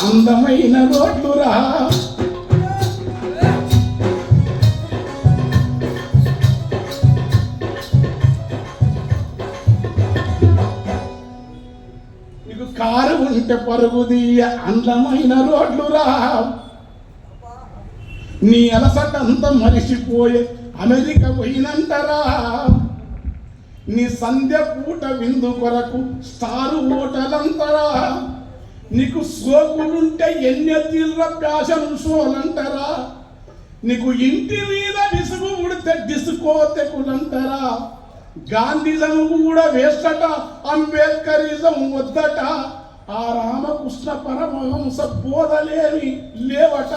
అందమైన రోడ్లురా నీకు కారు ఉంటే పరుగుదీయ అందమైన రోడ్లురా నీ అలసటంతా మరిసిపోయే అమెరికా పోయినంటరా. నీ సంధ్య పూట విందు కొరకు స్టారు ఓటలంతరా నీకు సోకులుంటే ఎన్నెత్తిళ్ళ ప్యాషన్ సోలంటారా నీకు ఇంటి మీద విసుగు ఉడితే డిసుకోతెకులంటారా గాంధీజం కూడా వేస్తట అంబేద్కరిజం వద్దట. ఆ రామకృష్ణ పరమహంస బోధలేమి లేవట.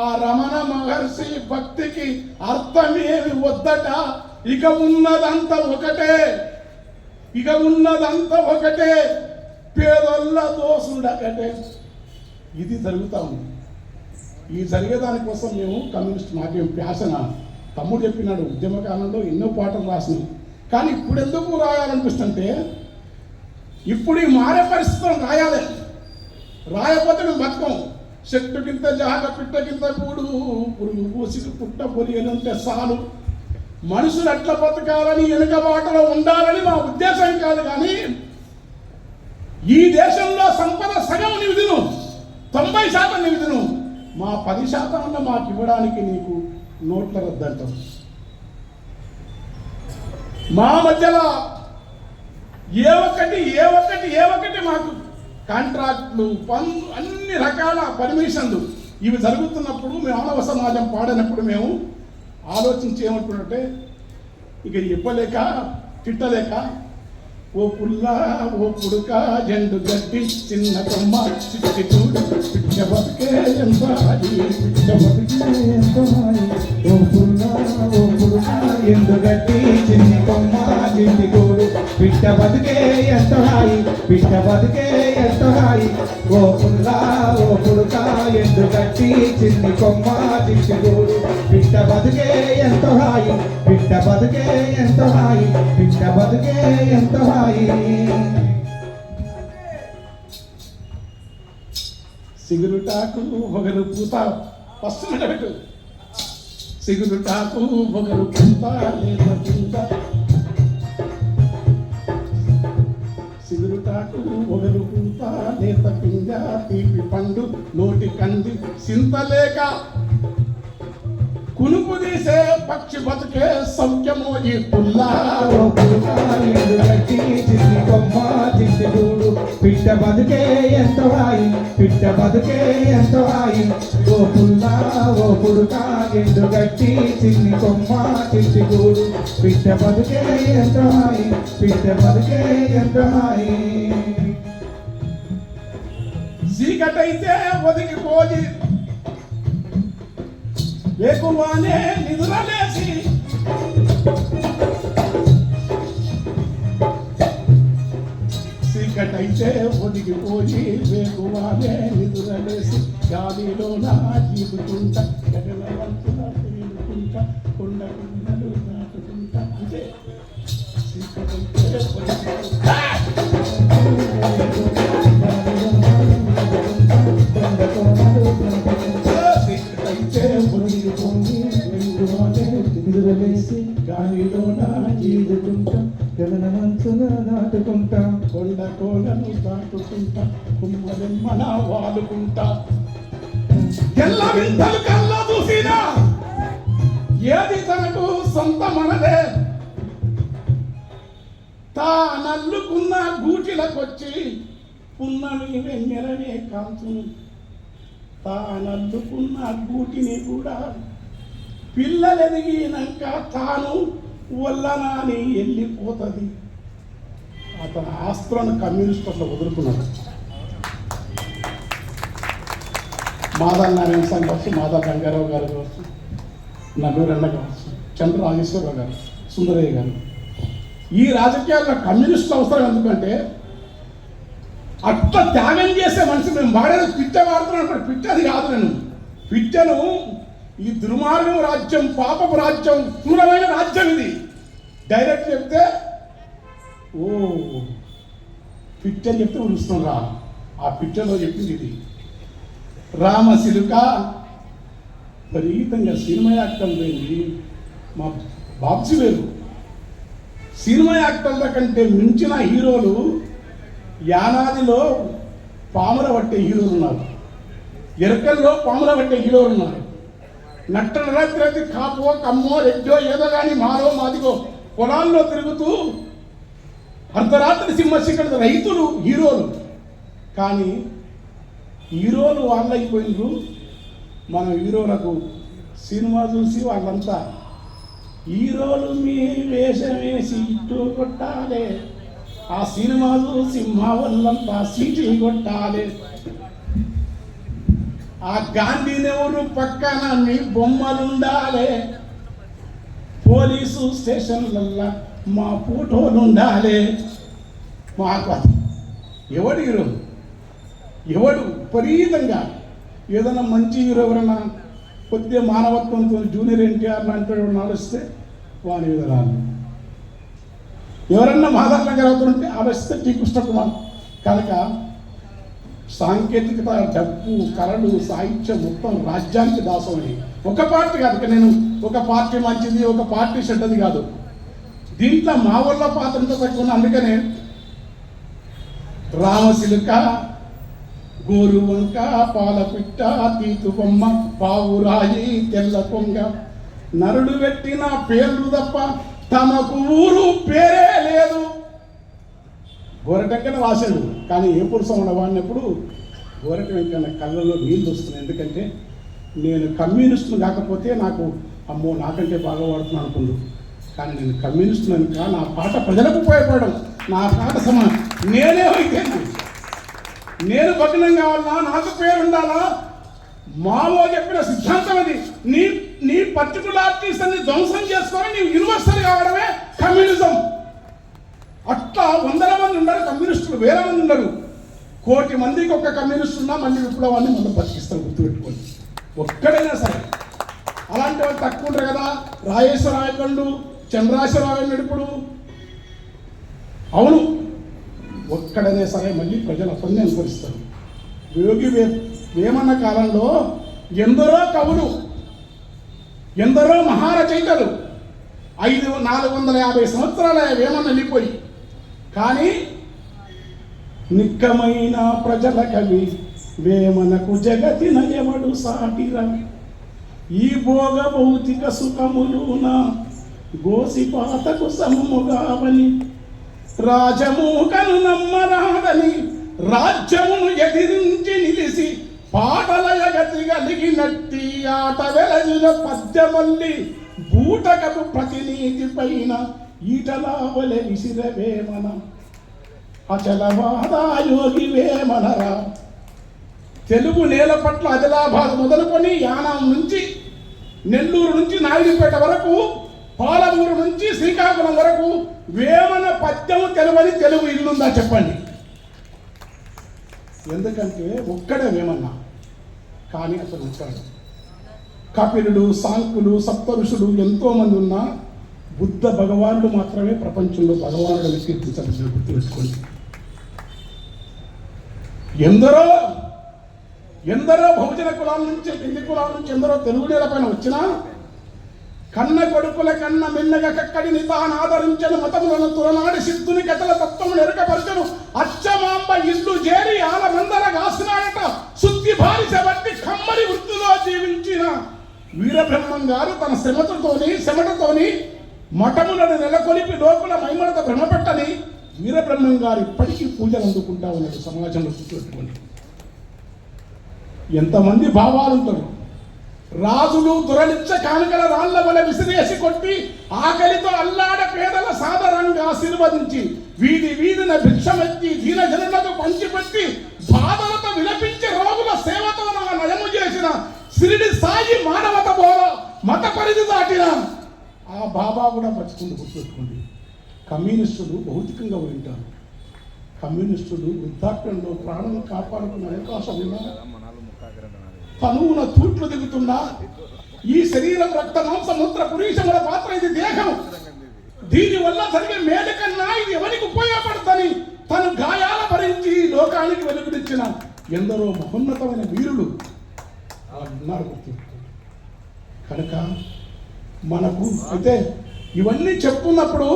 ఆ రమణ మహర్షి భక్తికి అర్థమేమి వద్దట? ఇక ఉన్నదంతా ఒకటే. ఇక ఉన్నదంతా ఒకటే. పేదల్లా దోసుడకటే ఇది జరుగుతూ ఉంది. ఈ జరిగేదానికోసం మేము కమ్యూనిస్ట్ మాకేం ప్యాసన? తమ్ముడు చెప్పినాడు ఉద్యమ కాలంలో ఎన్నో పాటలు రాసినాయి కానీ ఇప్పుడు ఎందుకు రాయాలనిపిస్తుంటే ఇప్పుడు ఈ మారే పరిస్థితులను రాయాలి. రాయకపోతే మేము బతకం. చెట్టు కింద జాగ పిట్ట కింద కూడు పురుగు పూసి పుట్ట పొరియలు ఉంటే చాలు. మనుషులు ఎట్లా బతకాలని వెనుక బాటలో ఉండాలని మా ఉద్దేశం కాదు కానీ ఈ దేశంలో సంపద సగం నిధులు తొంభై శాతం నిధులు మా పది శాతం మాకు ఇవ్వడానికి నీకు నోట్ల రద్దంటాం. మా మధ్యలో ఏ ఒక్కటి ఏ ఒక్కటి ఏ ఒక్కటి మాకు కాంట్రాక్ట్లు పనులు అన్ని రకాల పర్మిషన్లు ఇవి జరుగుతున్నప్పుడు మేము మానవ సమాజం పాడినప్పుడు మేము ఆలోచించి ఏమంటుంటే ఇక ఇవ్వలేక తిట్టలేక ఓ పుల్ల ఓ పుడుక జండు గడ్డి చిన్న కొమ్మ చిట్టి చూడు పిచ్చ బతికే ఎంత హాయి, పిచ్చ బతికే ఎంత ఓ పుల్ల ఓ పులుక ఎందుగట్టి చిన్ని కొమ్మ చిట్టి చూడు పిట్ట బతుకే ఎంత హాయి పిట్ట బతుకే ఎంత ఓ పుల్ల ఓ పులుక ఎందుగట్టి చిన్ని కొమ్మ చిన్ని పిట్ట బతుకే ఎంత హాయి పిట్ట బతుకే ఎంత హాయి పిట్ట బతుకే ఎంత హాయి. సిగురుటాకు ఒకరు పూత ఫస్ట్ పెట్టు సిగురుటాకు ఒకరు పూత లేదా సిగురుటాకు పొగరు నేత లేత తీపి పండు నోటి కంది సింతలేక కునుపు తీసే పక్షి బతుకే సౌఖ్యమో ఈ పుల్లా ఓ పులుక ఎందుగట్టి చిన్ని కొమ్మ చిన్ని గూడు పిట్ట బతుకే ఎంత హాయి పిట్ట బతుకే ఎంత హాయి ఓ పుల్ల ఓ పుడుక ఎందుగట్టి చిన్ని కొమ్మ గూడు. పిట్ట బతుకే ఎంత హాయి పిట్ట బతుకే ఎంత హాయి చీకటైతే ఒదిగిపోయి వేకువానే నిదురలేసి. చీకటైతే ఒదిగిపోయి వేకువానే నిదురలేసి. గాలిలో నా వంతుల తేలుకుంటా కొండ కుండలు దాటుకుంటా అంటే చీకటైతే నిద్రలేసి గాలిలో నా గగన మంచున నాటుకుంటా కొండ కోలను దాటుకుంటా కుమ్మరెమ్మన వాలుకుంటా. ఎల్ల వింతలు కల్లా చూసినా ఏది తనకు సొంత మనదే తానల్లుకున్న గూటిలకొచ్చి పున్నమి వెన్నెలనే తా తానల్లుకున్న గూటిని కూడా పిల్లలు ఎదిగినాక తాను వల్లనాని వెళ్ళిపోతుంది అతని ఆస్తులను కమ్యూనిస్ట్ అట్లా వదులుకున్నాడు మాధవ్ నారాయణ స్వామి కావచ్చు మాదా గంగారావు గారు కావచ్చు నగూరన్న కావచ్చు చంద్ర రాజేశ్వరరావు గారు సుందరయ్య గారు. ఈ రాజకీయాల్లో కమ్యూనిస్టులు అవసరం ఎందుకంటే అట్లా త్యాగం చేసే మనిషి మేము వాడేది పిట్ట వాడుతున్నాం ఇప్పుడు పిట్టది కాదు నేను పిట్టను ఈ దుర్మార్గం రాజ్యం పాపపు రాజ్యం క్రూరమైన రాజ్యం ఇది. డైరెక్ట్ చెప్తే ఓ పిట్ట అని చెప్తే ఉరుస్తున్నాం రా ఆ పిట్టలో చెప్పింది ఇది. రామ సిలుక విపరీతంగా సినిమా యాక్టర్లు పోయింది మా బాబ్జీ వేరు. సినిమా యాక్టర్ల కంటే మించిన హీరోలు యానాదిలో పాముల పట్టే హీరోలు ఉన్నారు. ఎరకల్లో పాముల పట్టే హీరోలు ఉన్నారు. నట్టల రాత్రి అయితే కాపో కమ్మో రెడ్డో ఏదో కానీ మారో మాదిగో పొలాల్లో తిరుగుతూ అర్ధరాత్రి సింహశిఖర రైతులు హీరోలు. కానీ హీరోలు వాళ్ళైపోయినరు. మన హీరోలకు సినిమా చూసి వాళ్ళంతా హీరోలు మీ వేషం వేసి ఇటు కొట్టాలి. ఆ సినిమా చూసి మా వాళ్ళంతా సీట్లు కొట్టాలి. ఆ గాంధీనెవరు పక్కన మీ బొమ్మలుండాలి? పోలీసు స్టేషన్లల్లా మా ఫోటోలు ఉండాలి మాకు ఎవడు హీరో ఎవడు విపరీతంగా? ఏదైనా మంచి హీరో ఎవరైనా కొద్దిగా మానవత్వంతో జూనియర్ ఎన్టీఆర్ లాంటి వాడు నడిస్తే వాని మీద ఎవరన్నా మాధవ అవుతుంటే ఆలోచిస్తే టీ కృష్ణకుమార్. కనుక సాంకేతికత డబ్బు కళలు సాహిత్యం మొత్తం రాజ్యానికి దాసమని. ఒక పార్టీ కాదు ఇక నేను ఒక పార్టీ మంచిది ఒక పార్టీ చెడ్డది కాదు. దీంట్లో మా వల్ల పాత్ర తక్కువ అందుకనే రామశిలుక గోరు వంక పాలపిట్ట తీతు బొమ్మ బావురాయి తెల్ల పొంగ. నరుడు పెట్టిన పేర్లు తప్ప తమకు ఊరు పేరే లేదు. గోరటంకన రాశాడు కానీ ఏ పురుషం వాడినప్పుడు గోరట వెంకన్న కళ్ళలో నీళ్ళు వస్తున్నాయి. ఎందుకంటే నేను కమ్యూనిస్టులు కాకపోతే నాకు అమ్మో నాకంటే బాగా వాడుతున్నాను అనుకుండు కానీ నేను కమ్యూనిస్ట్ను కనుక నా పాట ప్రజలకు ఉపయోగపడడం. నా పాట సమానం నేనే అయితే నేను భగ్నం కావాలా? నాకు పేరు ఉండాలా? మాలో చెప్పిన సిద్ధాంతం అది. నీ నీ పర్టికులారిటీస్ అన్ని ధ్వంసం చేసుకొని నీ యూనివర్సల్ కావడమే కమ్యూనిజం. అట్లా వందల మంది ఉండరు కమ్యూనిస్టులు వేల మంది ఉండరు కోటి మందికి ఒక కమ్యూనిస్ట్ ఉన్నా మళ్ళీ విప్లవాన్ని మనం బతికిస్తాం గుర్తుపెట్టుకోండి. ఒక్కడైనా సరే. అలాంటి వాళ్ళు తక్కువ ఉంటారు కదా. రాజేశ్వర రాయకండు ఇప్పుడు. అవును. ఒక్కడనే సరే మళ్ళీ ప్రజలు అతన్ని అనుసరిస్తారు యోగి వే వేమన్న కాలంలో ఎందరో కవులు ఎందరో మహారచయితలు ఐదు నాలుగు వందల యాభై సంవత్సరాల వేమన్న వెళ్ళిపోయి కానీ నిక్కమైన ప్రజల కవి వేమనకు జగతి నయమడు సాటిర. ఈ భోగ భౌతిక సుఖములున గోసిపాతకు సమముగావని రాజమూకను నమ్మరాదని రాజ్యమును ఎదిరించి నిలిసి పాటల జగతి కలిగినట్టి ఆట వెలగిన పద్యమల్లి బూటకపు ప్రతినీతి పైన ఈటలావలె విసిరవేమన అచలవాదా యోగి వేమనరా తెలుగు నేల పట్ల ఆదిలాబాద్ మొదలుకొని యానాం నుంచి నెల్లూరు నుంచి నాయుడుపేట వరకు పాలమూరు నుంచి శ్రీకాకుళం వరకు వేమన పద్యము తెలువని తెలుగు ఇల్లుందా చెప్పండి. ఎందుకంటే ఒక్కడే వేమన్న. కానీ అతను వచ్చాడు. కపిలుడు సాంకులు సప్త ఎంతోమంది ఉన్నా బుద్ధ భగవానుడు మాత్రమే ప్రపంచంలో భగవానుడు కీర్తించాలని గుర్తుపెట్టుకోండి. ఎందరో ఎందరో బహుజన కులాల నుంచి కింది కులాల నుంచి ఎందరో తెలుగు నేల పైన వచ్చినా కన్న కొడుకుల కన్న మిన్నగ కక్కడిని తాను ఆదరించను మతములను తులనాడి సిద్ధుని కథల తత్వమును ఎరుకపరచను అచ్చమాంబ ఇల్లు చేరి ఆలమందర కాసినాడట శుద్ధి భారిస బట్టి కమ్మరి వృత్తిలో జీవించిన వీరబ్రహ్మం గారు తన శ్రమతతోని శ్రమటతోని మఠములను నెలకొలిపి లోపల మైమడత భ్రమపెట్టని వీరబ్రహ్మం గారు ఇప్పటికీ పూజలు అందుకుంటా ఉన్నాడు సమాజంలో చూసినటువంటి. ఎంతమంది భావాలు ఉంటారు. రాజులు దురలిచ్చ కానుకల రాళ్ళ వల విసిరేసి కొట్టి ఆకలితో అల్లాడ పేదల సాదరంగా ఆశీర్వదించి వీధి వీధిన భిక్షమెత్తి దీన జనులకు పంచిపెట్టి బాధలతో విలపించి రోగుల సేవతో నా నయము చేసిన సిరిడి సాయి మానవత బోధ మత పరిధి దాటిన ఆ బాబా కూడా బతుకుంది గుర్తుపెట్టుకోండి. కమ్యూనిస్టులు భౌతికంగా ఉంటారు కమ్యూనిస్టులు వృద్ధాప్యంలో ప్రాణం కాపాడుకునే అవకాశం ఉన్నా తనువున తూట్లు దిగుతున్నా? ఈ శరీరం రక్త మాంస మూత్ర పురీషముల పాత్ర ఇది దేహం. దీని వల్ల జరిగే మేలు కన్నా ఇది ఎవరికి ఉపయోగపడుతుంది? తను గాయాల భరించి లోకానికి వెలుగునిచ్చిన ఎందరో మహోన్నతమైన వీరులు అలా ఉన్నారు కనుక మనకు అయితే ఇవన్నీ చెప్తున్నప్పుడు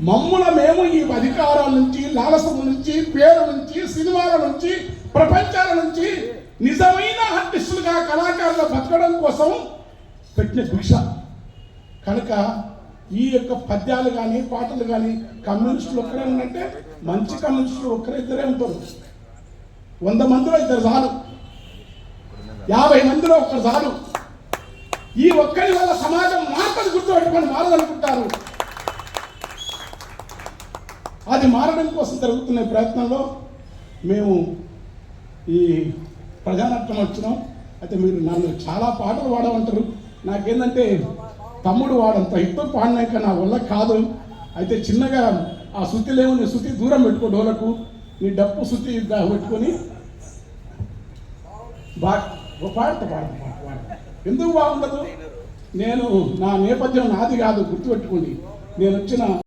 మమ్ముల మేము ఈ అధికారాల నుంచి లాలసం నుంచి పేరు నుంచి సినిమాల నుంచి ప్రపంచాల నుంచి నిజమైన ఆర్టిస్టులుగా కళాకారులు బతకడం కోసం పెట్టిన భిక్ష. కనుక ఈ యొక్క పద్యాలు కానీ పాటలు కానీ కమ్యూనిస్టులు ఒక్కరే ఉందంటే మంచి కమ్యూనిస్టులు ఒక్కరే ఇద్దరే ఉంటారు. వంద మందిలో ఇద్దరు చాలు. యాభై మందిలో ఒక్కరు చాలు. ఈ ఒక్కరి వల్ల సమాజం మార్పుని గుర్తుపెట్టుకొని మారాలనుకుంటారు అది మారడం కోసం జరుగుతున్న ప్రయత్నంలో మేము ఈ ప్రజానట్టం వచ్చినాం. అయితే మీరు నన్ను చాలా పాటలు పాడమంటారు. నాకేంటంటే తమ్ముడు వాడంత హిట్ పాడినాక నా వల్ల కాదు. అయితే చిన్నగా ఆ శృతి లేవు నీ శృతి దూరం పెట్టుకో డోలకు. నీ డప్పు శృతి పెట్టుకొని బా పాడతా పాడతా పాడతా. ఎందుకు బాగుండదు? నేను నా నేపథ్యం నాది కాదు గుర్తుపెట్టుకోండి. నేను వచ్చిన